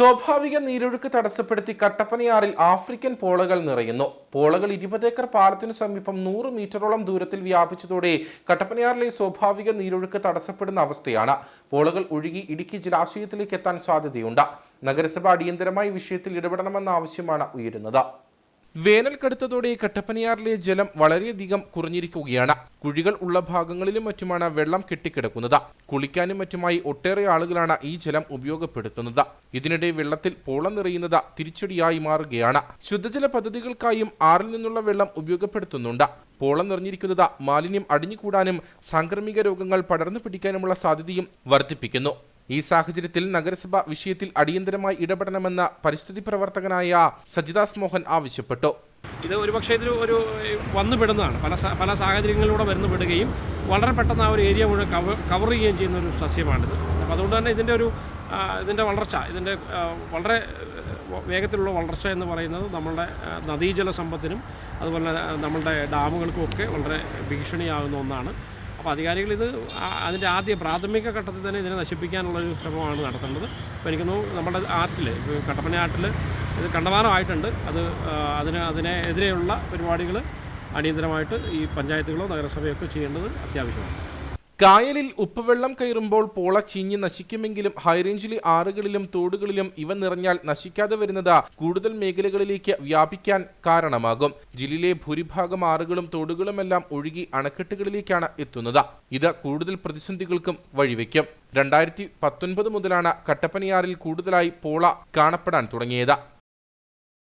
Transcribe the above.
സ്വാഭാവിക നീരൊഴുക്ക് തടസ്സപ്പെടുത്തി കട്ടപ്പനയാറിൽ ആഫ്രിക്കൻ പോളകൾ നിറയുന്നു. പോളകൾ ഇരുപത് ഏക്കർ പാലത്തിനു സമീപം നൂറ് മീറ്ററോളം ദൂരത്തിൽ വ്യാപിച്ചതോടെ കട്ടപ്പനയാറിലെ സ്വാഭാവിക നീരൊഴുക്ക് തടസ്സപ്പെടുന്ന അവസ്ഥയാണ്. പോളകൾ ഒഴുകി ഇടുക്കി ജലാശയത്തിലേക്ക് എത്താൻ സാധ്യതയുണ്ട്. നഗരസഭ അടിയന്തരമായി വിഷയത്തിൽ ഇടപെടണമെന്ന ആവശ്യമാണ് ഉയരുന്നത്. വേനൽ കടുത്തതോടെ കട്ടപ്പനയാറിലെ ജലം വളരെയധികം കുറഞ്ഞിരിക്കുകയാണ്. കുഴികൾ ഉള്ള ഭാഗങ്ങളിലും മറ്റുമാണ് വെള്ളം കെട്ടിക്കിടക്കുന്നത്. കുളിക്കാനും മറ്റുമായി ഒട്ടേറെ ആളുകളാണ് ഈ ജലം ഉപയോഗപ്പെടുത്തുന്നത്. ഇതിനിടെ വെള്ളത്തിൽ പോളം നിറയുന്നത് തിരിച്ചടിയായി മാറുകയാണ്. ശുദ്ധജല പദ്ധതികൾക്കായും ആറിൽ നിന്നുള്ള വെള്ളം ഉപയോഗപ്പെടുത്തുന്നുണ്ട്. പോളം നിറഞ്ഞിരിക്കുന്നത് മാലിന്യം അടിഞ്ഞുകൂടാനും സാംക്രമിക രോഗങ്ങൾ പടർന്നു പിടിക്കാനുമുള്ള സാധ്യതയും വർദ്ധിപ്പിക്കുന്നു. ഈ സാഹചര്യത്തിൽ നഗരസഭ വിഷയത്തിൽ അടിയന്തരമായി ഇടപെടണമെന്ന പരിസ്ഥിതി പ്രവർത്തകനായ സജിദാസ് മോഹൻ ആവശ്യപ്പെട്ടു. ഇത് ഒരുപക്ഷെ ഇതിൽ ഒരു വന്നു പെടുന്നതാണ്. പല പല സാഹചര്യങ്ങളിലൂടെ വരുന്നു പെടുകയും വളരെ പെട്ടെന്ന് ആ ഒരു ഏരിയ മുഴുവൻ കവർ കവർ ചെയ്യുകയും ചെയ്യുന്ന ഒരു സസ്യമാണിത്. അപ്പോൾ അതുകൊണ്ട് തന്നെ ഇതിന്റെ ഒരു ഇതിന്റെ വളർച്ച ഇതിന്റെ വളരെ വേഗത്തിലുള്ള വളർച്ച എന്ന് പറയുന്നത് നമ്മളുടെ നദീജല സമ്പത്തിനും അതുപോലെ നമ്മളുടെ ഡാമുകൾക്കും ഒക്കെ വളരെ ഭീഷണിയാകുന്ന ഒന്നാണ്. അപ്പോൾ അധികാരികൾ ഇത് അതിന്റെ ആദ്യ പ്രാഥമിക ഘട്ടത്തിൽ തന്നെ ഇതിനെ നശിപ്പിക്കാനുള്ളൊരു ശ്രമമാണ് നടത്തേണ്ടത്. അപ്പോൾ എനിക്ക് തോന്നുന്നു നമ്മുടെ ആറ്റിൽ കട്ടപ്പന ആറ്റിൽ ഇത് കണ്ടമാനമായിട്ടുണ്ട്. അത് അതിന് അതിനെതിരെയുള്ള പരിപാടികൾ അടിയന്തരമായിട്ട് ഈ പഞ്ചായത്തുകളോ നഗരസഭയൊക്കെ ചെയ്യേണ്ടത് അത്യാവശ്യമാണ്. കായലിൽ ഉപ്പുവെള്ളം കയറുമ്പോൾ പോള ചീഞ്ഞ് നശിക്കുമെങ്കിലും ഹൈറേഞ്ചിലെ ആറുകളിലും തോടുകളിലും ഇവ നിറഞ്ഞാൽ നശിക്കാതെ വരുന്നത് കൂടുതൽ മേഖലകളിലേക്ക് വ്യാപിക്കാൻ കാരണമാകും. ജില്ലയിലെ ഭൂരിഭാഗം ആറുകളും തോടുകളുമെല്ലാം ഒഴുകി അണക്കെട്ടുകളിലേക്കാണ് എത്തുന്നത്. ഇത് കൂടുതൽ പ്രതിസന്ധികൾക്കും വഴിവെക്കും. രണ്ടായിരത്തി പത്തൊൻപത് മുതലാണ് കട്ടപ്പനിയാറിൽ കൂടുതലായി പോള കാണപ്പെടാൻ തുടങ്ങിയത്.